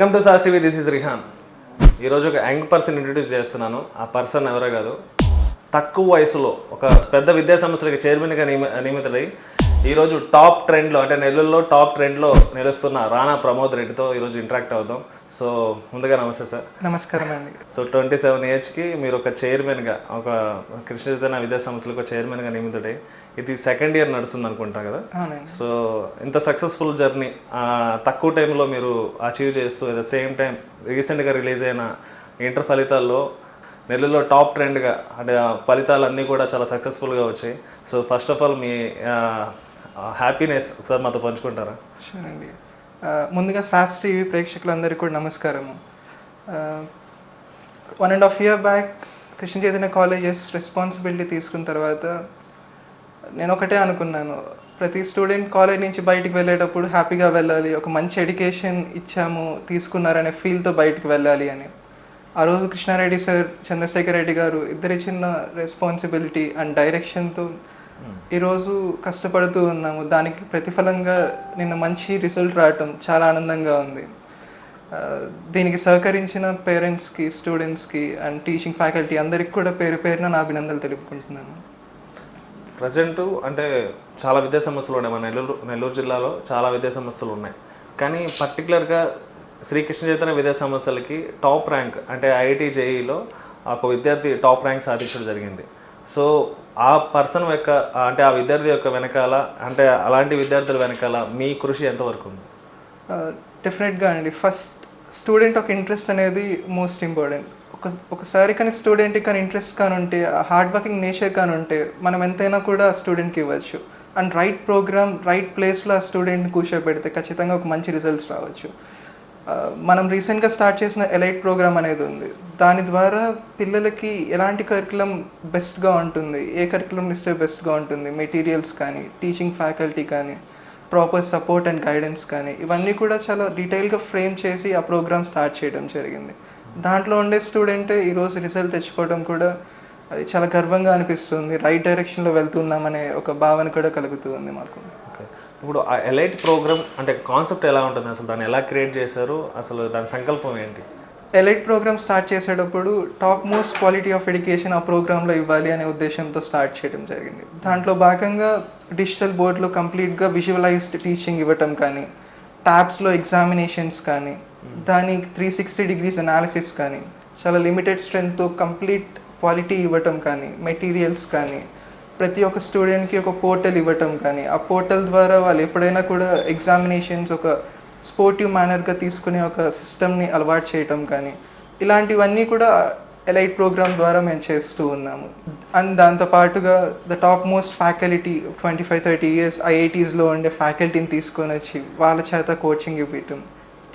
Welcome to sauce TV this is Rihan. ఈరోజు ఒక young person introduce చేస్తున్నాను. ఆ పర్సన్ ఎవరో కాదు. తక్కువ వయసులో ఒక పెద్ద విద్యా సంస్థలకి చైర్మన్గా నియమి నియమితుడై ఈరోజు టాప్ ట్రెండ్లో అంటే నెల్లూరులో టాప్ ట్రెండ్లో నిలుస్తున్న రాణా ప్రమోద్ రెడ్డితో ఈరోజు ఇంటరాక్ట్ అవుదాం. సో ముందుగా నమస్తే సార్. నమస్కారం అండి. సో ట్వంటీ సెవెన్ ఏజ్కి మీరు ఒక చైర్మన్గా ఒక కృష్ణ చైతన్య విద్యా సంస్థలకు చైర్మన్గా నియమితుడై ఇది సెకండ్ ఇయర్ నడుస్తుంది అనుకుంటా కదా? సో ఇంత సక్సెస్ఫుల్ జర్నీ తక్కువ టైంలో మీరు అచీవ్ చేస్తూ అట్ ద సేమ్ టైం రీసెంట్గా రిలీజ్ అయిన ఇంటర్ ఫలితాల్లో నెల్లూరులో టాప్ ట్రెండ్గా అంటే ఫలితాలన్నీ కూడా చాలా సక్సెస్ఫుల్గా వచ్చాయి. సో ఫస్ట్ ఆఫ్ ఆల్ మీ హ్యాపీనెస్ ఒకసారి మాతో పంచుకుంటారా? అండి. ముందుగా సాస్ టీవీ ప్రేక్షకులందరికీ కూడా నమస్కారము. One and half year back Krishna Chaitanya colleges responsibility తీసుకున్న తర్వాత నేను ఒకటే అనుకున్నాను. ప్రతి స్టూడెంట్ కాలేజ్ నుంచి బయటికి వెళ్ళేటప్పుడు హ్యాపీగా వెళ్ళాలి ఒక మంచి ఎడ్యుకేషన్ ఇచ్చాము తీసుకున్నారనే ఫీల్తో బయటికి వెళ్ళాలి అని. ఆ రోజు కృష్ణారెడ్డి సార్ చంద్రశేఖర్ రెడ్డి గారు ఇద్దరి చిన్న రెస్పాన్సిబిలిటీ అండ్ డైరెక్షన్తో ఈరోజు కష్టపడుతూ ఉన్నాము. దానికి ప్రతిఫలంగా నిన్న మంచి రిజల్ట్ రావటం చాలా ఆనందంగా ఉంది. దీనికి సహకరించిన పేరెంట్స్కి స్టూడెంట్స్కి అండ్ టీచింగ్ ఫ్యాకల్టీ అందరికి కూడా పేరు పేరున నా అభినందనలు తెలుపుకుంటున్నాను. ప్రజెంట్ అంటే చాలా విద్యా సంస్థలు ఉన్నాయి. మన నెల్లూరు నెల్లూరు జిల్లాలో చాలా విద్యా సంస్థలు ఉన్నాయి. కానీ పర్టికులర్గా శ్రీకృష్ణ చైతన్య విద్యా సంస్థలకి టాప్ ర్యాంక్ అంటే ఐఐటి జేఈలో ఒక విద్యార్థి టాప్ ర్యాంక్ సాధించడం జరిగింది. సో ఆ పర్సన్ యొక్క అంటే ఆ విద్యార్థి యొక్క వెనకాల అంటే అలాంటి విద్యార్థుల వెనకాల మీ కృషి ఎంతవరకు ఉంది? డెఫినెట్గా అండి. ఫస్ట్ స్టూడెంట్ ఒక ఇంట్రెస్ట్ అనేది మోస్ట్ ఇంపార్టెంట్ ఒక ఒకసారి కానీ స్టూడెంట్కి కానీ ఇంట్రెస్ట్ కానీ ఉంటే హార్డ్ వర్కింగ్ నేచర్ కానీ ఉంటే మనం ఎంతైనా కూడా స్టూడెంట్కి ఇవ్వచ్చు. అండ్ రైట్ ప్రోగ్రామ్ రైట్ ప్లేస్లో ఆ స్టూడెంట్ని కూర్చోబెడితే ఖచ్చితంగా ఒక మంచి రిజల్ట్స్ రావచ్చు. మనం రీసెంట్గా స్టార్ట్ చేసిన ఎలైట్ ప్రోగ్రామ్ అనేది ఉంది. దాని ద్వారా పిల్లలకి ఎలాంటి కరికులం బెస్ట్గా ఉంటుంది? ఏ కరికులం ఇస్తే బెస్ట్గా ఉంటుంది? మెటీరియల్స్ కానీ టీచింగ్ ఫ్యాకల్టీ కానీ ప్రాపర్ సపోర్ట్ అండ్ గైడెన్స్ కానీ ఇవన్నీ కూడా చాలా డీటెయిల్గా ఫ్రేమ్ చేసి ఆ ప్రోగ్రామ్ స్టార్ట్ చేయడం జరిగింది. దాంట్లో ఉండే స్టూడెంట్ ఈరోజు రిజల్ట్ తెచ్చుకోవడం కూడా అది చాలా గర్వంగా అనిపిస్తుంది. రైట్ డైరెక్షన్లో వెళ్తున్నామనే ఒక భావన కూడా కలుగుతుంది మాకు. ఇప్పుడు ఆ ఎలైట్ ప్రోగ్రామ్ అంటే కాన్సెప్ట్ ఎలా ఉంటుంది? అసలు దాన్ని ఎలా క్రియేట్ చేశారు? అసలు దాని సంకల్పం ఏంటి? ఎలైట్ ప్రోగ్రామ్ స్టార్ట్ చేసేటప్పుడు top most quality of education ఆ ప్రోగ్రాంలో ఇవ్వాలి అనే ఉద్దేశంతో స్టార్ట్ చేయడం జరిగింది. దాంట్లో భాగంగా డిజిటల్ బోర్డులో కంప్లీట్గా విజువలైజ్డ్ టీచింగ్ ఇవ్వటం కానీ ట్యాబ్స్లో ఎగ్జామినేషన్స్ కానీ దానికి త్రీ సిక్స్టీ డిగ్రీస్ అనాలిసిస్ కానీ చాలా లిమిటెడ్ స్ట్రెంగ్త్తో కంప్లీట్ క్వాలిటీ ఇవ్వటం కానీ మెటీరియల్స్ కానీ ప్రతి ఒక్క స్టూడెంట్కి ఒక పోర్టల్ ఇవ్వటం కానీ ఆ పోర్టల్ ద్వారా వాళ్ళు ఎప్పుడైనా కూడా ఎగ్జామినేషన్స్ ఒక స్పోర్టివ్ మేనర్గా తీసుకునే ఒక సిస్టమ్ని అలవాటు చేయటం కానీ ఇలాంటివన్నీ కూడా ఎలైట్ ప్రోగ్రామ్ ద్వారా మేము చేస్తూ ఉన్నాము. అండ్ దాంతోపాటుగా the top most faculty twenty five thirty years ఐఐటీస్లో ఉండే ఫ్యాకల్టీని తీసుకొని వచ్చి వాళ్ళ చేత కోచింగ్ ఇవ్వటం.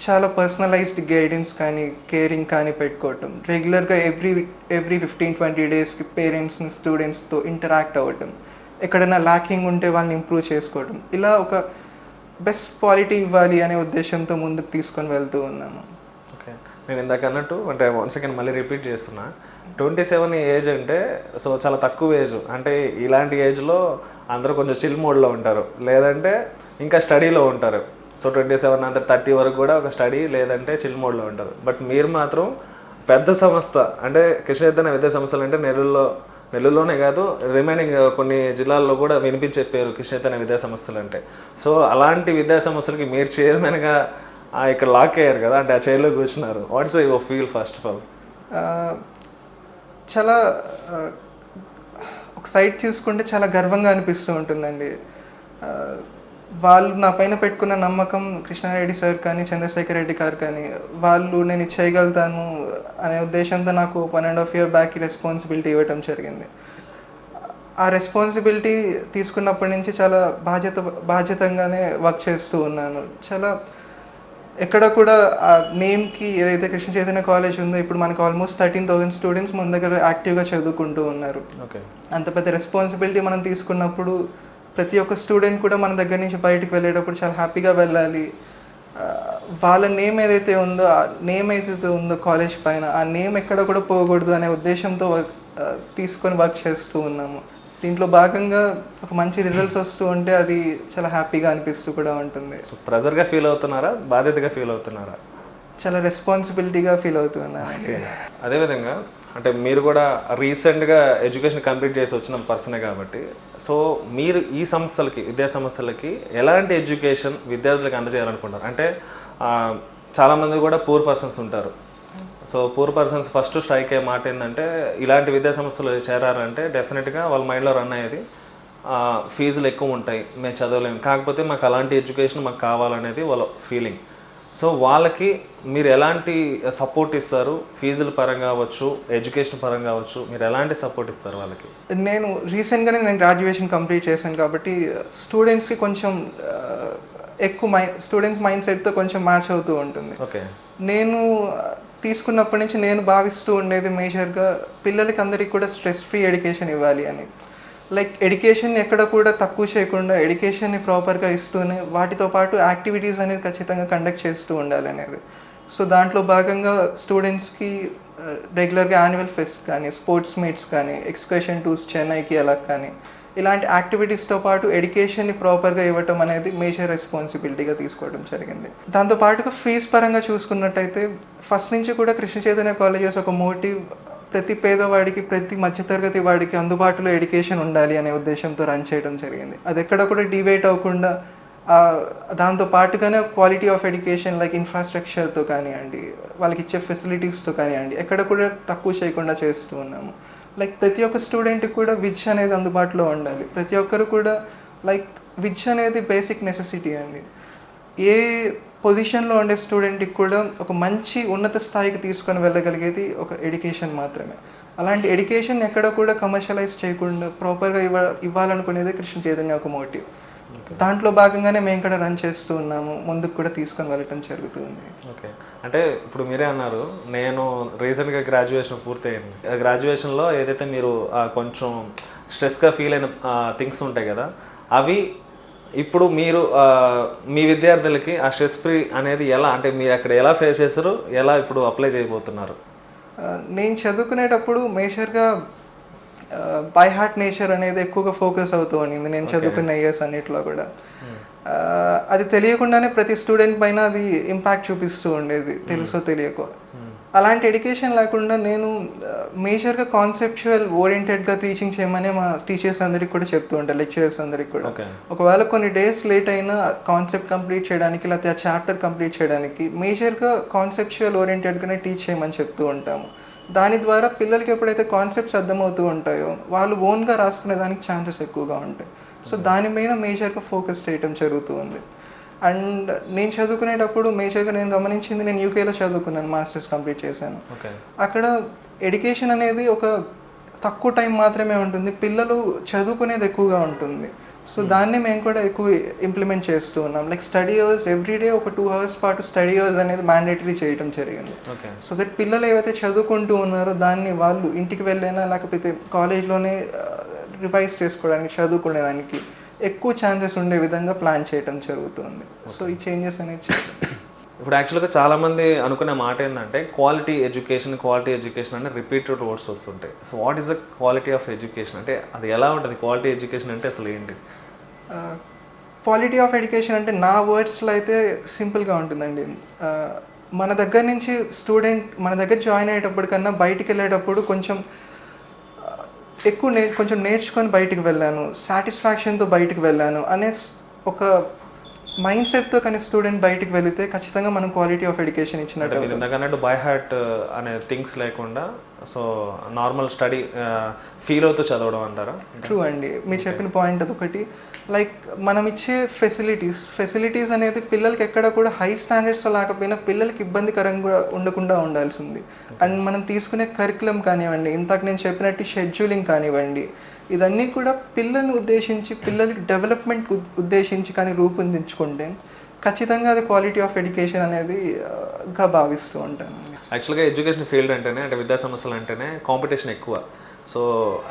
చాలా పర్సనలైజ్డ్ గైడెన్స్ కానీ కేరింగ్ కానీ పెట్టుకోవటం. రెగ్యులర్గా ఎవ్రీ ఎవ్రీ ఫిఫ్టీన్ ట్వంటీ డేస్కి పేరెంట్స్ని స్టూడెంట్స్తో ఇంటరాక్ట్ అవ్వటం. ఎక్కడైనా ల్యాకింగ్ ఉంటే వాళ్ళని ఇంప్రూవ్ చేసుకోవటం. ఇలా ఒక బెస్ట్ క్వాలిటీ ఇవ్వాలి అనే ఉద్దేశంతో ముందుకు తీసుకొని వెళ్తూ ఉన్నాము. ఓకే. నేను ఇందాక అన్నట్టు అంటే వన్ సెకండ్ మళ్ళీ రిపీట్ చేస్తున్నా. ట్వంటీ సెవెన్ ఏజ్ అంటే సో చాలా తక్కువ ఏజ్ అంటే ఇలాంటి ఏజ్లో అందరూ కొంచెం చిల్ మోడ్లో ఉంటారు. లేదంటే ఇంకా స్టడీలో ఉంటారు. సో ట్వంటీ సెవెన్ అంత థర్టీ వరకు కూడా ఒక స్టడీ లేదంటే చిల్ మోడ్లో ఉంటారు. బట్ మీరు మాత్రం పెద్ద సంస్థ అంటే కృష్ణ విద్యా సంస్థలు అంటే నెల్లూరులో నెల్లూరులోనే కాదు రిమైనింగ్ కొన్ని జిల్లాల్లో కూడా వినిపించే పేరు కృష్ణ విద్యా సంస్థలు అంటే. సో అలాంటి విద్యా సంస్థలకి మీరు చైర్మన్గా ఆ, ఇక్కడ లాక్ అయ్యారు కదా అంటే ఆ చైర్లో కూర్చున్నారు. What's your feel first of all చాలా ఒక సైట్ చూసుకుంటే చాలా గర్వంగా అనిపిస్తూ ఉంటుందండి. వాళ్ళు నా పైన పెట్టుకున్న నమ్మకం కృష్ణారెడ్డి సార్ కానీ చంద్రశేఖర్ రెడ్డి గారు కానీ వాళ్ళు నేను ఇది చేయగలుగుతాను అనే ఉద్దేశంతో నాకు one and half year back responsibility ఇవ్వటం జరిగింది. ఆ రెస్పాన్సిబిలిటీ తీసుకున్నప్పటి నుంచి చాలా బాధ్యత బాధ్యతంగానే వర్క్ చేస్తూ ఉన్నాను. చాలా ఎక్కడ కూడా ఆ నేమ్కి ఏదైతే కృష్ణ చైతన్య కాలేజ్ ఉందో ఇప్పుడు మనకు ఆల్మోస్ట్ థర్టీన్ థౌసండ్ స్టూడెంట్స్ మన దగ్గర యాక్టివ్గా చదువుకుంటూ ఉన్నారు. ఓకే అంత పెద్ద రెస్పాన్సిబిలిటీ మనం తీసుకున్నప్పుడు ప్రతి ఒక్క స్టూడెంట్ కూడా మన దగ్గర నుంచి బయటికి వెళ్ళేటప్పుడు చాలా హ్యాపీగా వెళ్ళాలి. వాళ్ళ నేమ్ ఏదైతే ఉందో ఆ నేమ్ ఏదైతే ఉందో కాలేజ్ పైన ఆ నేమ్ ఎక్కడ కూడా పోకూడదు అనే ఉద్దేశంతో వర్క్ తీసుకొని వర్క్ చేస్తూ ఉన్నాము. దీంట్లో భాగంగా ఒక మంచి రిజల్ట్స్ వస్తూ ఉంటే అది చాలా హ్యాపీగా అనిపిస్తూ కూడా ఉంటుంది. సో ప్రెజర్గా ఫీల్ అవుతున్నారా? బాధ్యతగా ఫీల్ అవుతున్నారా? చాలా రెస్పాన్సిబిలిటీగా ఫీల్ అవుతున్నానండి అదేవిధంగా అంటే మీరు కూడా రీసెంట్గా ఎడ్యుకేషన్ కంప్లీట్ చేసి వచ్చిన పర్సనే కాబట్టి. సో మీరు ఈ సంస్థలకి విద్యా సంస్థలకి ఎలాంటి ఎడ్యుకేషన్ విద్యార్థులకు అందజేయాలనుకుంటారు అంటే చాలామంది కూడా పూర్ పర్సన్స్ ఉంటారు. So poor persons first strike అయ్యే మాట ఏంటంటే ఇలాంటి విద్యా సంస్థలు చేరారంటే డెఫినెట్గా వాళ్ళ మైండ్లో రన్ అయ్యేది ఫీజులు ఎక్కువ ఉంటాయి మేము చదవలేము. కాకపోతే మాకు అలాంటి ఎడ్యుకేషన్ మాకు కావాలనేది వాళ్ళ ఫీలింగ్. సో వాళ్ళకి మీరు ఎలాంటి సపోర్ట్ ఇస్తారు? ఫీజుల పరంగా అవ్వచ్చు ఎడ్యుకేషన్ పరంగా అవ్వచ్చు మీరు ఎలాంటి సపోర్ట్ ఇస్తారు వాళ్ళకి? నేను రీసెంట్గానే నేను గ్రాడ్యుయేషన్ కంప్లీట్ చేశాను కాబట్టి స్టూడెంట్స్కి కొంచెం ఎక్కువ మైండ్ స్టూడెంట్స్ మైండ్ సెట్తో కొంచెం మ్యాచ్ అవుతూ ఉంటుంది. ఓకే. నేను తీసుకున్నప్పటి నుంచి నేను భావిస్తూ ఉండేది మేజర్గా పిల్లలకి అందరికీ కూడా స్ట్రెస్ ఫ్రీ ఎడ్యుకేషన్ ఇవ్వాలి అని. లైక్ ఎడ్యుకేషన్ ఎక్కడ కూడా తక్కువ చేయకుండా ఎడ్యుకేషన్ని ప్రాపర్గా ఇస్తూనే వాటితో పాటు యాక్టివిటీస్ అనేది ఖచ్చితంగా కండక్ట్ చేస్తూ ఉండాలి అనేది. సో దాంట్లో భాగంగా స్టూడెంట్స్కి రెగ్యులర్గా యాన్యువల్ ఫెస్ట్ కానీ స్పోర్ట్స్ మీట్స్ కానీ ఎక్స్కర్షన్ టూర్స్ చెన్నైకి అలా కానీ ఇలాంటి యాక్టివిటీస్తో పాటు ఎడ్యుకేషన్ని ప్రాపర్గా ఇవ్వటం అనేది మేజర్ రెస్పాన్సిబిలిటీగా తీసుకోవడం జరిగింది. దాంతో పాటుగా ఫీజ్ పరంగా చూసుకున్నట్టయితే ఫస్ట్ నుంచి కూడా కృష్ణ చైతన్య కాలేజెస్ ఒక మోటివ్ ప్రతి పేదవాడికి ప్రతి మధ్యతరగతి వాడికి అందుబాటులో ఎడ్యుకేషన్ ఉండాలి అనే ఉద్దేశంతో రన్ చేయడం జరిగింది. అది ఎక్కడ కూడా డివైట్ అవ్వకుండా దాంతో పాటుగానే క్వాలిటీ ఆఫ్ ఎడ్యుకేషన్ లైక్ ఇన్ఫ్రాస్ట్రక్చర్తో కానివ్వండి వాళ్ళకి ఇచ్చే ఫెసిలిటీస్తో కానివ్వండి ఎక్కడ కూడా తక్కువ చేయకుండా చేస్తూ ఉన్నాము. లైక్ ప్రతి ఒక్క స్టూడెంట్కి కూడా విద్య అనేది అందుబాటులో ఉండాలి. ప్రతి ఒక్కరు కూడా లైక్ విద్య అనేది బేసిక్ నెసెసిటీ అండి. ఏ పొజిషన్లో ఉండే స్టూడెంట్కి కూడా ఒక మంచి ఉన్నత స్థాయికి తీసుకొని వెళ్ళగలిగేది ఒక ఎడ్యుకేషన్ మాత్రమే. అలాంటి ఎడ్యుకేషన్ ఎక్కడ కూడా కమర్షియలైజ్ చేయకుండా ప్రాపర్గా ఇవ్వ ఇవ్వాలనుకునేది కృష్ణ చైతన్య ఒక మోటివ్. దాంట్లో భాగంగానే మేము కూడా రన్ చేస్తూ ఉన్నాము ముందుకు కూడా తీసుకొని వెళ్ళటం జరుగుతుంది. ఓకే. అంటే ఇప్పుడు మీరే అన్నారు నేను రీసెంట్గా గ్రాడ్యుయేషన్ పూర్తయింది. గ్రాడ్యుయేషన్లో ఏదైతే మీరు కొంచెం స్ట్రెస్గా ఫీల్ అయిన థింగ్స్ ఉంటాయి కదా అవి ఇప్పుడు మీరు మీ విద్యార్థులకి ఆ స్ట్రెస్ ఫ్రీ అనేది ఎలా అంటే మీరు అక్కడ ఎలా ఫేస్ చేస్తారు ఎలా ఇప్పుడు అప్లై చేయబోతున్నారు? నేను చదువుకునేటప్పుడు మేజర్గా బై హార్ట్ నేచర్ అనేది ఎక్కువగా ఫోకస్ అవుతూ ఉండింది. నేను చదువుకున్న ఇయర్స్ అన్నిట్లో కూడా. ఆ, అది తెలియకుండానే ప్రతి స్టూడెంట్ పైన అది ఇంపాక్ట్ చూపిస్తూ ఉండేది. తెలుసో తెలియకో. అలాంటి ఎడ్యుకేషన్ లేకుండా నేను మేజర్గా కాన్సెప్చువల్ ఓరియంటెడ్గా టీచింగ్ చేయమని మా టీచర్స్ అందరికి కూడా చెప్తూ ఉంటాను లెక్చరర్స్ అందరికి కూడా. ఒకవేళ కొన్ని డేస్ లేట్ అయినా కాన్సెప్ట్ కంప్లీట్ చేయడానికి లేకపోతే ఆ చాప్టర్ కంప్లీట్ చేయడానికి మేజర్గా కాన్సెప్చువల్ ఓరియంటెడ్గానే టీచ్ చేయమని చెప్తూ ఉంటాము. దాని ద్వారా పిల్లలకి ఎప్పుడైతే కాన్సెప్ట్స్ అర్థమవుతూ ఉంటాయో వాళ్ళు ఓన్గా రాసుకునే దానికి ఛాన్సెస్ ఎక్కువగా ఉంటాయి. సో దానిపైన మేజర్గా ఫోకస్ చేయడం జరుగుతూ ఉంది. అండ్ నేను చదువుకునేటప్పుడు మేజర్గా నేను గమనించింది నేను యూకేలో చదువుకున్నాను మాస్టర్స్ కంప్లీట్ చేశాను. అక్కడ ఎడ్యుకేషన్ అనేది ఒక తక్కువ టైం మాత్రమే ఉంటుంది పిల్లలు చదువుకునేది ఎక్కువగా ఉంటుంది. సో దాన్ని మేము కూడా ఎక్కువ ఇంప్లిమెంట్ చేస్తూ ఉన్నాం. లైక్ స్టడీ అవర్స్ ఎవ్రీడే ఒక టూ అవర్స్ పాటు స్టడీ అవర్స్ అనేది మ్యాండేటరీ చేయడం జరిగింది. సో దట్ పిల్లలు ఏవైతే చదువుకుంటూ ఉన్నారో దాన్ని వాళ్ళు ఇంటికి వెళ్ళైనా లేకపోతే కాలేజ్లోనే రివైజ్ చేసుకోవడానికి చదువుకునేదానికి ఎక్కువ ఛాన్సెస్ ఉండే విధంగా ప్లాన్ చేయడం జరుగుతుంది. సో ఈ చేంజెస్ అనేది చేయడం ఇప్పుడు యాక్చువల్గా చాలామంది అనుకునే మాట ఏంటంటే క్వాలిటీ ఎడ్యుకేషన్ క్వాలిటీ ఎడ్యుకేషన్ అంటే రిపీటెడ్ వర్డ్స్ వస్తుంటాయి. So what is the quality of education అంటే అది ఎలా ఉంటుంది? క్వాలిటీ ఎడ్యుకేషన్ అంటే అసలు ఏంటి? క్వాలిటీ ఆఫ్ ఎడ్యుకేషన్ అంటే నా వర్డ్స్లో అయితే సింపుల్గా ఉంటుందండి. మన దగ్గర నుంచి స్టూడెంట్ మన దగ్గర జాయిన్ అయ్యేటప్పటికన్నా బయటికి వెళ్ళేటప్పుడు కొంచెం ఎక్కువ నే కొంచెం నేర్చుకొని బయటికి వెళ్ళాను సాటిస్ఫాక్షన్తో బయటికి వెళ్ళాను అనే ఒక మైండ్ సెట్తో కానీ స్టూడెంట్ బయటికి వెళితే ఖచ్చితంగా మనం క్వాలిటీ ఆఫ్ ఎడ్యుకేషన్ ఇచ్చినట్టు అన్నట్టు బై హార్ట్ అనే థింగ్స్ లేకుండా సో నార్మల్ స్టడీ ఫీల్ అవుతూ చదవడం అంటారా? ట్రూ అండి. మీరు చెప్పిన పాయింట్ అదొకటి. లైక్ మనం ఇచ్చే ఫెసిలిటీస్ ఫెసిలిటీస్ అనేది పిల్లలకి ఎక్కడ కూడా హై స్టాండర్డ్స్లో లేకపోయినా పిల్లలకి ఇబ్బందికరంగా ఉండకుండా ఉండాల్సింది అండ్ మనం తీసుకునే కరికులం కానివ్వండి ఇంతకు నేను చెప్పినట్టు షెడ్యూలింగ్ కానివ్వండి ఇదన్నీ కూడా పిల్లల్ని ఉద్దేశించి పిల్లలకి డెవలప్మెంట్ ఉద్దేశించి కానీ రూపొందించుకుంటే ఖచ్చితంగా అది క్వాలిటీ ఆఫ్ ఎడ్యుకేషన్ అనేది గా భావిస్తూ ఉంటాను. యాక్చువల్గా ఎడ్యుకేషన్ ఫీల్డ్ అంటేనే అంటే విద్యా సంస్థలు అంటేనే కాంపిటీషన్ ఎక్కువ. సో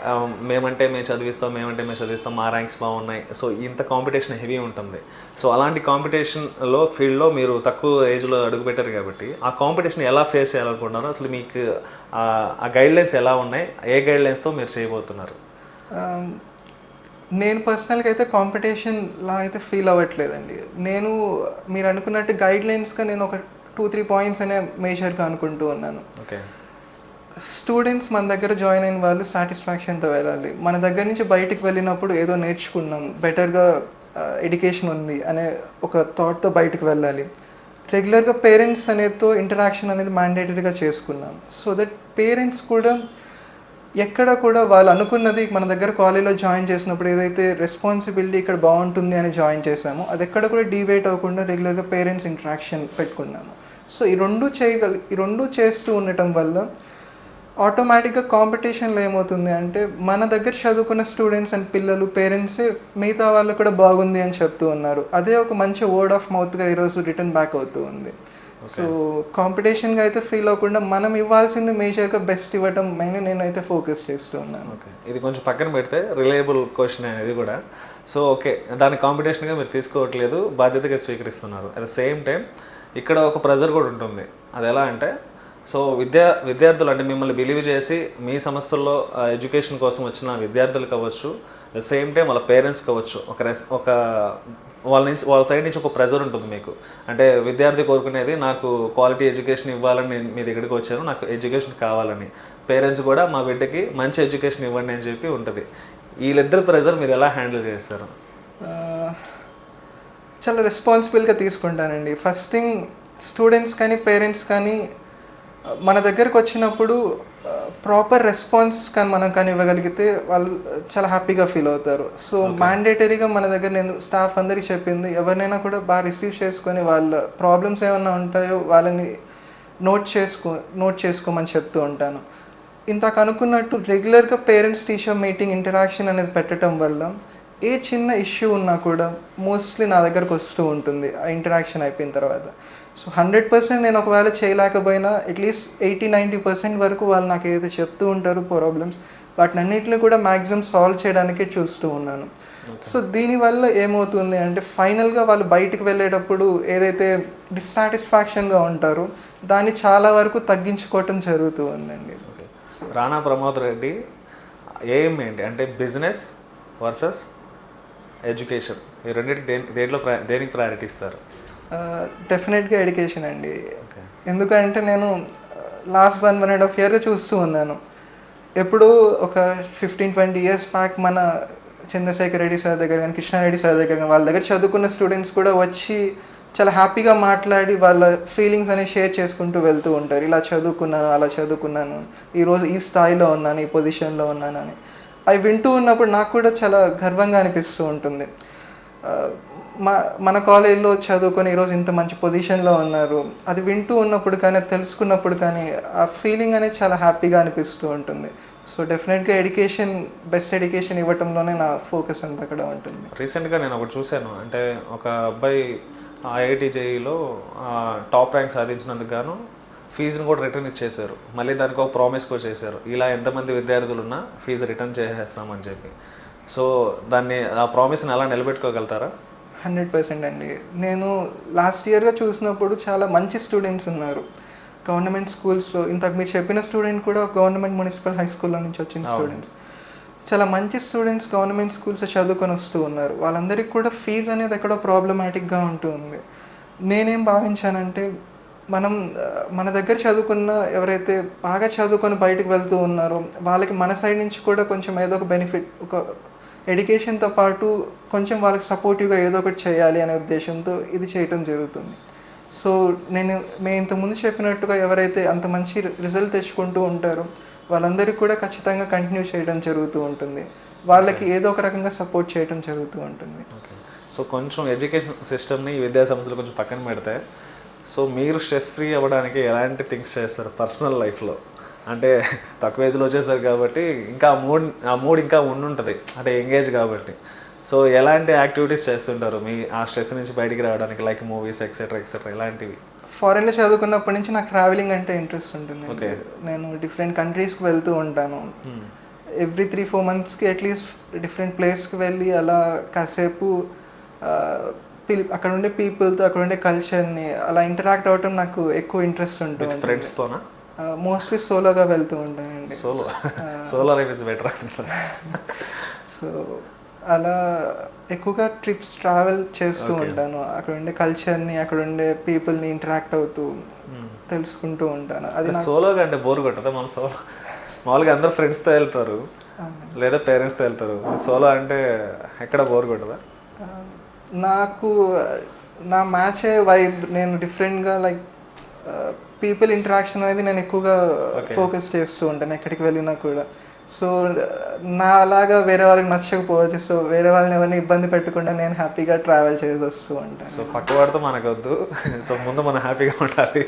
మేమంటే మేము చదివిస్తాం మేమంటే మేము చదివిస్తాం మా ర్యాంక్స్ బాగున్నాయి. సో ఇంత కాంపిటీషన్ హెవీ ఉంటుంది. సో అలాంటి కాంపిటీషన్లో ఫీల్డ్లో మీరు తక్కువ ఏజ్లో అడుగుపెట్టారు కాబట్టి ఆ కాంపిటీషన్ ఎలా ఫేస్ చేయాలనుకుంటున్నారు అసలు మీకు ఆ- గైడ్లైన్స్ ఎలా ఉన్నాయి ఏ గైడ్లైన్స్తో మీరు చేయబోతున్నారు? నేను పర్సనల్గా అయితే కాంపిటీషన్ లా అయితే ఫీల్ అవ్వట్లేదండి. నేను మీరు అనుకున్నట్టు గైడ్ లైన్స్గా నేను ఒక టూ త్రీ పాయింట్స్ అనే మేజర్గా అనుకుంటూ ఉన్నాను. ఓకే. స్టూడెంట్స్ మన దగ్గర జాయిన్ అయిన వాళ్ళు సాటిస్ఫాక్షన్తో వెళ్ళాలి. మన దగ్గర నుంచి బయటికి వెళ్ళినప్పుడు ఏదో నేర్చుకున్నాం. బెటర్గా ఎడ్యుకేషన్ ఉంది అనే ఒక థాట్తో బయటికి వెళ్ళాలి. రెగ్యులర్గా పేరెంట్స్ అనేతో ఇంటరాక్షన్ అనేది మ్యాండేటరీగా చేసుకున్నాం. సో దట్ పేరెంట్స్ కూడా ఎక్కడ కూడా వాళ్ళు అనుకున్నది మన దగ్గర కాలేజ్లో జాయిన్ చేసినప్పుడు ఏదైతే రెస్పాన్సిబిలిటీ ఇక్కడ బాగుంటుంది అని జాయిన్ చేసామో అది ఎక్కడ కూడా డివేట్ అవ్వకుండా రెగ్యులర్గా పేరెంట్స్ ఇంటరాక్షన్ పెట్టుకున్నాము. సో ఈ రెండు చేయగల ఈ రెండు చేస్తూ ఉండటం వల్ల ఆటోమేటిక్గా కాంపిటీషన్లో ఏమవుతుంది అంటే మన దగ్గర చదువుకున్న స్టూడెంట్స్ అండ్ పిల్లలు పేరెంట్సే మిగతా వాళ్ళు కూడా బాగుంది అని చెప్తూ ఉన్నారు. అదే ఒక మంచి వర్డ్ ఆఫ్ మౌత్గా ఈరోజు రిటర్న్ బ్యాక్ అవుతూ ఉంది. సో కాంపిటీషన్గా అయితే ఫీల్ అవ్వకుండా మనం ఇవ్వాల్సింది మేజర్గా బెస్ట్ ఇవ్వటం మెయిన్ నేనైతే ఫోకస్ చేస్తూ ఉన్నాను. ఓకే ఇది కొంచెం పక్కన పెడితే రిలయబుల్ క్వశ్చన్ అనేది కూడా. సో ఓకే దాని కాంపిటీషన్గా మీరు తీసుకోవట్లేదు బాధ్యతగా స్వీకరిస్తున్నారు. అట్ ద సేమ్ టైం ఇక్కడ ఒక ప్రెజర్ కూడా ఉంటుంది. అది ఎలా అంటే సో విద్యా విద్యార్థులు అంటే మిమ్మల్ని బిలీవ్ చేసి మీ సంస్థల్లో ఎడ్యుకేషన్ కోసం వచ్చిన విద్యార్థులు కావచ్చు ద సేమ్ టైం వాళ్ళ పేరెంట్స్ కావచ్చు. ఒక రెస్ ఒక వాళ్ళ నుంచి వాళ్ళ సైడ్ నుంచి ఒక ప్రెజర్ ఉంటుంది మీకు. అంటే విద్యార్థి కోరుకునేది నాకు క్వాలిటీ ఎడ్యుకేషన్ ఇవ్వాలని నేను మీ దగ్గరికి వచ్చాను నాకు ఎడ్యుకేషన్ కావాలని. పేరెంట్స్ కూడా మా బిడ్డకి మంచి ఎడ్యుకేషన్ ఇవ్వండి అని చెప్పి ఉంటుంది. వీళ్ళిద్దరు ప్రెజర్ మీరు ఎలా హ్యాండిల్ చేస్తారు? చాలా రెస్పాన్సిబుల్గా తీసుకుంటానండి. ఫస్ట్ థింగ్ స్టూడెంట్స్ కానీ పేరెంట్స్ కానీ మన దగ్గరకు వచ్చినప్పుడు ప్రాపర్ రెస్పాన్స్ కానీ మనం కానీ ఇవ్వగలిగితే వాళ్ళు చాలా హ్యాపీగా ఫీల్ అవుతారు. సో మ్యాండేటరీగా మన దగ్గర నేను స్టాఫ్ అందరికీ చెప్పింది ఎవరినైనా కూడా బాగా రిసీవ్ చేసుకొని వాళ్ళ ప్రాబ్లమ్స్ ఏమైనా ఉంటాయో వాళ్ళని నోట్ చేసుకో నోట్ చేసుకోమని చెప్తూ ఉంటాను. ఇంతకు అనుకున్నట్టు రెగ్యులర్గా పేరెంట్స్ టీచర్ మీటింగ్ ఇంటరాక్షన్ అనేది పెట్టడం వల్ల ఏ చిన్న ఇష్యూ ఉన్నా కూడా మోస్ట్లీ నా దగ్గరకు వస్తూ ఉంటుంది ఆ ఇంటరాక్షన్ అయిపోయిన తర్వాత. సో హండ్రెడ్ పర్సెంట్ నేను ఒకవేళ చేయలేకపోయినా అట్లీస్ట్ ఎయిటీ నైంటీ పర్సెంట్ వరకు వాళ్ళు నాకు ఏదైతే చెప్తూ ఉంటారో ప్రాబ్లమ్స్ వాటిని అన్నింటిని కూడా మ్యాక్సిమం సాల్వ్ చేయడానికే చూస్తూ ఉన్నాను. సో దీనివల్ల ఏమవుతుంది అంటే ఫైనల్గా వాళ్ళు బయటికి వెళ్ళేటప్పుడు ఏదైతే డిస్సాటిస్ఫాక్షన్గా ఉంటారో దాన్ని చాలా వరకు తగ్గించుకోవటం జరుగుతూ ఉందండి. రాణా ప్రమోద్ రెడ్డి ఏం ఏంటి? అంటే బిజినెస్ వర్సెస్ ఎడ్యుకేషన్ ఈ రెండింటికి దేని దేంట్లో దేనికి ప్రయారిటీ ఇస్తారు? డెఫినెట్గా ఎడ్యుకేషన్ అండి. ఎందుకంటే నేను last one one and half ఇయర్గా చూస్తూ ఉన్నాను. ఎప్పుడు ఒక ఫిఫ్టీన్ ట్వంటీ ఇయర్స్ బ్యాక్ మన చంద్రశేఖర్ రెడ్డి సార్ దగ్గర కానీ కృష్ణారెడ్డి సార్ దగ్గర కానీ వాళ్ళ దగ్గర చదువుకున్న స్టూడెంట్స్ కూడా వచ్చి చాలా హ్యాపీగా మాట్లాడి వాళ్ళ ఫీలింగ్స్ అనేవి షేర్ చేసుకుంటూ వెళ్తూ ఉంటారు. ఇలా చదువుకున్నాను అలా చదువుకున్నాను ఈరోజు ఈ స్థాయిలో ఉన్నాను ఈ పొజిషన్లో ఉన్నాను అని. అవి వింటూ ఉన్నప్పుడు నాకు కూడా చాలా గర్వంగా అనిపిస్తూ ఉంటుంది. మా మన కాలేజీలో చదువుకొని ఈరోజు ఇంత మంచి పొజిషన్లో ఉన్నారు. అది వింటూ ఉన్నప్పుడు కానీ తెలుసుకున్నప్పుడు కానీ ఆ ఫీలింగ్ అనేది చాలా హ్యాపీగా అనిపిస్తూ ఉంటుంది. సో డెఫినెట్గా ఎడ్యుకేషన్ బెస్ట్ ఎడ్యుకేషన్ ఇవ్వటంలోనే నా ఫోకస్ అంతా అక్కడ ఉంటుంది. రీసెంట్గా నేను ఒకటి చూశాను. అంటే ఒక అబ్బాయి ఐఐటి జేఈలో టాప్ ర్యాంక్ సాధించినందుకు గాను ఫీజుని కూడా రిటర్న్ ఇచ్చేశారు. మళ్ళీ దానికి ఒక ప్రామిస్ కూడా చేశారు. ఇలా ఎంతమంది విద్యార్థులు ఉన్నా ఫీజు రిటర్న్ చేసేస్తామని చెప్పి. సో దాన్ని ఆ ప్రామిస్ని ఎలా నిలబెట్టుకోగలుగుతారా? హండ్రెడ్ పర్సెంట్ అండి. నేను లాస్ట్ ఇయర్గా చూసినప్పుడు చాలా మంచి స్టూడెంట్స్ ఉన్నారు. గవర్నమెంట్ స్కూల్స్లో ఇంతకు మీరు చెప్పిన స్టూడెంట్ కూడా గవర్నమెంట్ మున్సిపల్ హై స్కూల్లో నుంచి వచ్చిన స్టూడెంట్స్. చాలా మంచి స్టూడెంట్స్ గవర్నమెంట్ స్కూల్స్ చదువుకొని వస్తూ ఉన్నారు. వాళ్ళందరికీ కూడా ఫీజు అనేది ఎక్కడో ప్రాబ్లమాటిక్గా ఉంటూ ఉంది. నేనేం భావించానంటే మనం మన దగ్గర చదువుకున్న ఎవరైతే బాగా చదువుకొని బయటకు వెళ్తూ ఉన్నారో వాళ్ళకి మన సైడ్ నుంచి కూడా కొంచెం ఏదో ఒక బెనిఫిట్ ఒక ఎడ్యుకేషన్తో పాటు కొంచెం వాళ్ళకి సపోర్టివ్గా ఏదో ఒకటి చేయాలి అనే ఉద్దేశంతో ఇది చేయటం జరుగుతుంది. సో నేను మేము ఇంతకుముందు చెప్పినట్టుగా ఎవరైతే అంత మంచి రిజల్ట్ తెచ్చుకుంటూ ఉంటారో వాళ్ళందరికీ కూడా ఖచ్చితంగా కంటిన్యూ చేయడం జరుగుతూ ఉంటుంది. వాళ్ళకి ఏదో ఒక రకంగా సపోర్ట్ చేయడం జరుగుతూ ఉంటుంది. సో కొంచెం ఎడ్యుకేషన్ సిస్టమ్ని విద్యా సంస్థలు కొంచెం పక్కన పెడితే సో మీరు స్ట్రెస్ ఫ్రీ అవ్వడానికి ఎలాంటి థింగ్స్ చేస్తారు పర్సనల్ లైఫ్లో అంటే తక్కువ ఏజ్లో వచ్చేసారు కాబట్టి ఇంకా ఆ మూడ్ ఆ మూడ్ ఇంకా ఉండుంటుంది. అంటే ఎంగేజ్ కాబట్టి. సో ఎలాంటి యాక్టివిటీస్ చేస్తుంటారు? మీ ఆ స్ట్రెస్ నుంచి బయటికి రావడానికి లైక్ మూవీస్ ఎక్సెట్రా ఎక్సెట్రా ఇలాంటివి? ఫారెన్లో చదువుకున్నప్పటి నుంచి నాకు ట్రావెలింగ్ అంటే ఇంట్రెస్ట్ ఉంటుంది. నేను డిఫరెంట్ కంట్రీస్కి వెళ్తూ ఉంటాను. ఎవ్రీ త్రీ ఫోర్ మంత్స్కి అట్లీస్ట్ డిఫరెంట్ ప్లేస్కి వెళ్ళి అలా కాసేపు పిల్- అక్కడ ఉండే పీపుల్తో అక్కడ ఉండే కల్చర్ని అలా ఇంటరాక్ట్ అవ్వటం నాకు ఎక్కువ ఇంట్రెస్ట్ ఉంటుంది. ఫ్రెండ్స్తోనా? మోస్ట్లీ సోలోగా వెళ్తూ ఉంటానండి. Solo. Solo life is better. So అలా ఎక్కువగా ట్రిప్స్ ట్రావెల్ చేస్తూ. ఉంటాను. అక్కడ ఉండే కల్చర్ని అక్కడ ఉండే పీపుల్ని ఇంటరాక్ట్ అవుతూ. తెలుసుకుంటూ ఉంటాను. అది సోలోగా అంటే బోర్ కొట్టదా మన సోలో. మామూలుగా అందరు ఫ్రెండ్స్తో వెళ్తారు. లేదా పేరెంట్స్తో వెళ్తారు. సోలో అంటే ఎక్కడ బోర్ కొట్టదా? నాకు నా మ్యాచ్ వైబ్ నేను డిఫరెంట్గా లైక్ పీపుల్ ఇంటరాక్షన్ అనేది నేను ఎక్కువగా. ఫోకస్ చేస్తూ ఉంటాను ఎక్కడికి వెళ్ళినా కూడా. సో నా అలాగా వేరే వాళ్ళకి నచ్చకపోవచ్చు సో వేరే వాళ్ళని ఎవరిని ఇబ్బంది పెట్టకుండా నేను హ్యాపీగా ట్రావెల్ చేసి వస్తూ ఉంటాను. సో పక్కవాడితో మనకు వద్దు సో ముందు మనం హ్యాపీగా ఉండాలి.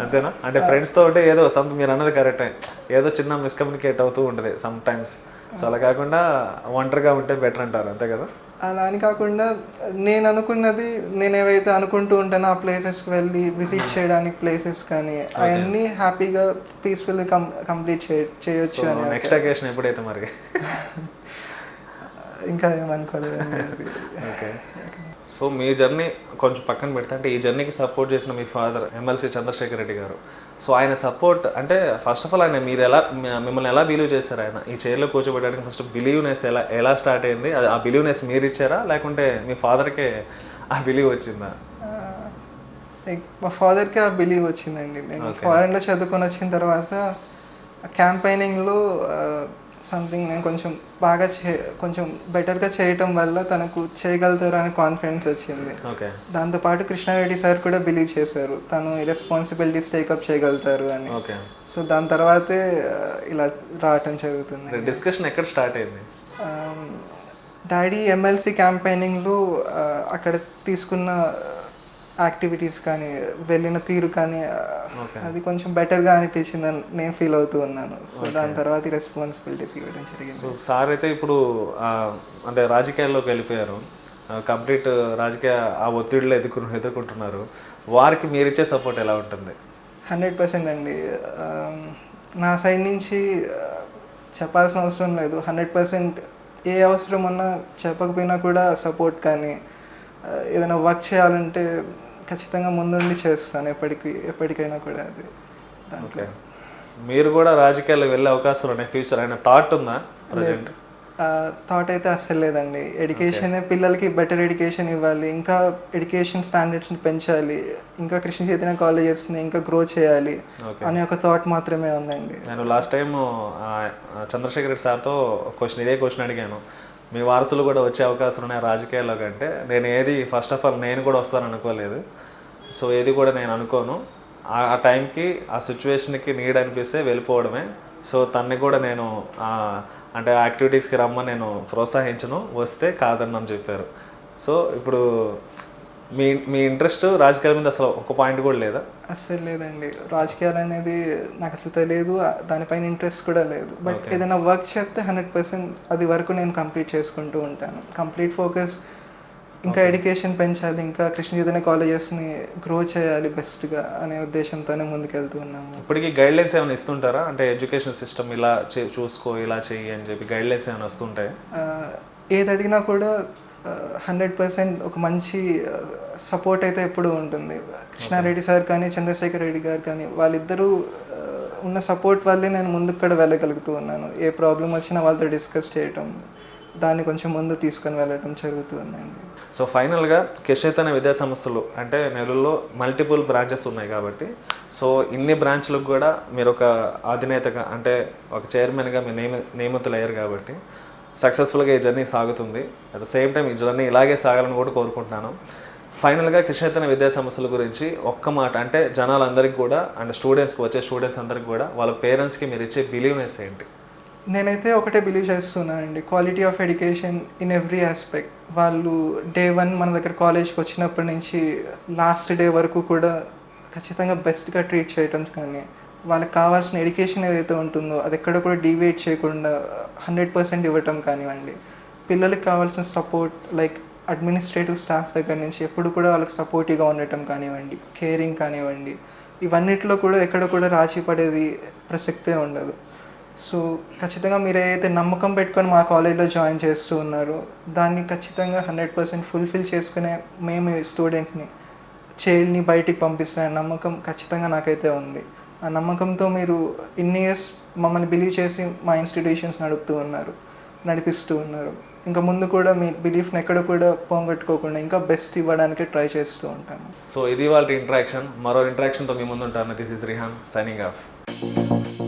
అంతేనా? అంటే ఫ్రెండ్స్తో ఉంటే ఏదో సమ్ మీరు అన్నది కరెక్టే ఏదో చిన్న మిస్కమ్యూనికేట్ అవుతూ ఉంటుంది సమ్ టైమ్స్ సో అలా కాకుండా ఒంటరిగా ఉంటే బెటర్ అంటారు. అంతే కదా? అలా అని కాకుండా నేను అనుకున్నది నేను ఏవైతే అనుకుంటూ ఉంటానో ఆ ప్లేసెస్కి వెళ్ళి విజిట్ చేయడానికి ప్లేసెస్ కానీ అవన్నీ హ్యాపీగా పీస్ఫుల్ కం కంప్లీట్ చేయొచ్చు అని నెక్స్ట్ అకేషన్ ఎప్పుడైతే మరి? ఇంకా ఏమనుకోలేదండి. అది. ఓకే. సో మీ జర్నీ కొంచెం పక్కన పెడితే అంటే ఈ జర్నీకి సపోర్ట్ చేసిన మీ ఫాదర్ ఎమ్మెల్సీ చంద్రశేఖర్ రెడ్డి గారు. సో ఆయన సపోర్ట్ అంటే ఫస్ట్ ఆఫ్ ఆల్ ఆయన మీరు ఎలా మిమ్మల్ని ఎలా బిలీవ్ చేశారు ఆయన? ఈ చైర్లో కూర్చోబెట్టడానికి ఫస్ట్ బిలీవ్నెస్ ఎలా ఎలా స్టార్ట్ అయింది? ఆ బిలీవ్నెస్ మీరు ఇచ్చారా? లేకుంటే మీ ఫాదర్కే ఆ బిలీవ్ వచ్చిందా? మా ఫాదర్కి ఆ బిలీవ్ వచ్చిందండి. నేను ఫారెన్లో చదువుకొని వచ్చిన తర్వాత క్యాంపైనింగ్లో సంథింగ్ నేను కొంచెం బాగా చే కొంచెం బెటర్గా చేయటం వల్ల తనకు చేయగలుగుతారు అనే కాన్ఫిడెన్స్ వచ్చింది. దాంతోపాటు కృష్ణారెడ్డి సార్ కూడా బిలీవ్ చేశారు. తను రెస్పాన్సిబిలిటీస్ టేకప్ చేయగలుగుతారు అని. సో దాని తర్వాతే ఇలా రావటం జరుగుతుంది. డిస్కషన్ ఎక్కడ స్టార్ట్ అయింది? డాడీ ఎమ్మెల్సీ క్యాంపెయినింగ్లో అక్కడ తీసుకున్న యాక్టివిటీస్ కానీ వెళ్ళిన తీరు కానీ. అది కొంచెం బెటర్గా అనిపించింది అని నేను ఫీల్ అవుతూ ఉన్నాను. సో దాని తర్వాత రెస్పాన్సిబిలిటీస్ ఇవ్వడం జరిగింది. సో సార్ అయితే ఇప్పుడు అంటే రాజకీయాల్లోకి వెళ్ళిపోయారు. కంప్లీట్ రాజకీయ ఆ ఒత్తిడిలో ఎదుర్కొ ఎదుర్కొంటున్నారు. వారికి మీరిచ్చే సపోర్ట్ ఎలా ఉంటుంది? హండ్రెడ్ పర్సెంట్ అండి. నా సైడ్ నుంచి చెప్పాల్సిన అవసరం లేదు. హండ్రెడ్ పర్సెంట్ ఏ అవసరం ఉన్నా చెప్పకపోయినా కూడా సపోర్ట్ కానీ ఏదైనా వర్క్ చేయాలంటే ఖచ్చితంగా ముందుండి చేస్తాను ఎప్పటికీ ఎప్పటికైనా కూడా అది దాంట్లో. మీరు కూడా రాజకీయాల్లో వెళ్ళే అవకాశాలు ఉన్నాయి ఫ్యూచర్ అయిన థాట్ ఉందా ప్రజెంట్? థాట్ అయితే అస్సలు లేదండి. ఎడ్యుకేషన్ పిల్లలకి బెటర్ ఎడ్యుకేషన్ ఇవ్వాలి ఇంకా ఎడ్యుకేషన్ స్టాండర్డ్స్ని పెంచాలి ఇంకా కృష్ణ చైతన్య కాలేజెస్ని ఇంకా గ్రో చేయాలి. అనే ఒక థాట్ మాత్రమే ఉందండి. నేను లాస్ట్ టైం చంద్రశేఖర్ రెడ్డి సార్తో క్వశ్చన్ ఇదే క్వశ్చన్ అడిగాను. మీ వారసులు కూడా వచ్చే అవకాశం ఉన్నాయి రాజకీయాల్లో కంటే. నేను ఏది ఫస్ట్ ఆఫ్ ఆల్ నేను కూడా వస్తాను అనుకోలేదు. సో ఏది కూడా నేను అనుకోను. ఆ ఆ టైంకి ఆ సిచ్యువేషన్కి నీడ్ అనిపిస్తే వెళ్ళిపోవడమే. సో తన్ని కూడా నేను అంటే యాక్టివిటీస్కి రమ్మని నేను ప్రోత్సహించను. వస్తే కాదని అని చెప్పారు. సో ఇప్పుడు మీ మీ ఇంట్రెస్ట్ రాజకీయాల మీద అసలు ఒక పాయింట్ కూడా లేదా? అస్సలు లేదండి. రాజకీయాలు అనేది నాకు అసలు తెలియదు. దానిపైన ఇంట్రెస్ట్ కూడా లేదు. బట్ ఏదైనా వర్క్ చెప్తే హండ్రెడ్ పర్సెంట్ అది వరకు నేను కంప్లీట్ చేసుకుంటూ ఉంటాను. కంప్లీట్ ఫోకస్ ఇంకా ఎడ్యుకేషన్ పెంచాలి ఇంకా కృష్ణ చైతన్య కాలేజెస్ని గ్రో చేయాలి బెస్ట్గా అనే ఉద్దేశంతోనే ముందుకెళ్తూ ఉన్నాము. ఇప్పటికి గైడ్ లైన్స్ ఏమైనా ఇస్తుంటారా? అంటే ఎడ్యుకేషన్ సిస్టమ్ ఇలా చే చూసుకో ఇలా చెయ్యి అని చెప్పి గైడ్ లైన్స్ ఏమైనా వస్తుంటాయి? ఏది అడిగినా కూడా హండ్రెడ్ పర్సెంట్ ఒక మంచి సపోర్ట్ అయితే ఎప్పుడూ ఉంటుంది. కృష్ణారెడ్డి సార్ కానీ చంద్రశేఖర్ రెడ్డి గారు కానీ వాళ్ళిద్దరూ ఉన్న సపోర్ట్ వల్లే నేను ముందుకు కూడా వెళ్ళగలుగుతూ ఉన్నాను. ఏ ప్రాబ్లం వచ్చినా వాళ్ళతో డిస్కస్ చేయటం దాన్ని కొంచెం ముందు తీసుకొని వెళ్ళటం జరుగుతుందండి సో ఫైనల్గా కిషైతన విద్యా సంస్థలు అంటే నెలలో మల్టిపుల్ బ్రాంచెస్ ఉన్నాయి కాబట్టి సో ఇన్ని బ్రాంచ్లకు కూడా మీరు ఒక అధినేతగా అంటే ఒక చైర్మన్గా మీరు నియమి నియమితులయ్యారు కాబట్టి సక్సెస్ఫుల్గా ఈ జర్నీ సాగుతుంది. అట్ ద సేమ్ టైం ఈ జర్నీ ఇలాగే సాగాలని కూడా కోరుకుంటున్నాను. ఫైనల్గా కిషైతన విద్యా సంస్థల గురించి ఒక్క మాట అంటే జనాలందరికీ కూడా అండ్ స్టూడెంట్స్కి వచ్చే స్టూడెంట్స్ అందరికి కూడా వాళ్ళ పేరెంట్స్కి మీరు ఇచ్చే బిలీవ్నెస్ ఏంటి? నేనైతే ఒకటే బిలీవ్ చేస్తున్నానండి. Quality of education in every aspect వాళ్ళు డే వన్ మన దగ్గర కాలేజ్కి వచ్చినప్పటి నుంచి లాస్ట్ డే వరకు కూడా ఖచ్చితంగా బెస్ట్గా ట్రీట్ చేయటం కానీ వాళ్ళకి కావాల్సిన ఎడ్యుకేషన్ ఏదైతే ఉంటుందో అది ఎక్కడ కూడా డివేట్ చేయకుండా హండ్రెడ్ పర్సెంట్ ఇవ్వటం కానివ్వండి. పిల్లలకి కావాల్సిన సపోర్ట్ లైక్ అడ్మినిస్ట్రేటివ్ స్టాఫ్ దగ్గర నుంచి ఎప్పుడు కూడా వాళ్ళకి సపోర్టివ్గా ఉండటం కానివ్వండి కేరింగ్ కానివ్వండి ఇవన్నిట్లో కూడా ఎక్కడ కూడా రాజీ పడేది ప్రసక్తే ఉండదు. సో ఖచ్చితంగా మీరు ఏదైతే నమ్మకం పెట్టుకొని మా కాలేజ్లో జాయిన్ చేస్తూ ఉన్నారో దాన్ని ఖచ్చితంగా హండ్రెడ్ పర్సెంట్ ఫుల్ఫిల్ చేసుకునే మేము స్టూడెంట్ని చైల్డ్ని బయటికి పంపిస్తానే నమ్మకం ఖచ్చితంగా నాకైతే ఉంది. ఆ నమ్మకంతో మీరు ఇన్ని ఇయర్స్ మమ్మల్ని బిలీవ్ చేసి మా ఇన్స్టిట్యూషన్స్ నడుపుతూ ఉన్నారు నడిపిస్తూ ఉన్నారు. ఇంకా ముందు కూడా మీ బిలీఫ్ని ఎక్కడ కూడా పోగొట్టుకోకుండా ఇంకా బెస్ట్ ఇవ్వడానికి ట్రై చేస్తూ ఉంటాను సో ఇది వాళ్ళ ఇంటరాక్షన్ మరో ఇంటరాక్షన్తో మీ ముందు ఉంటాను this is Rihan signing off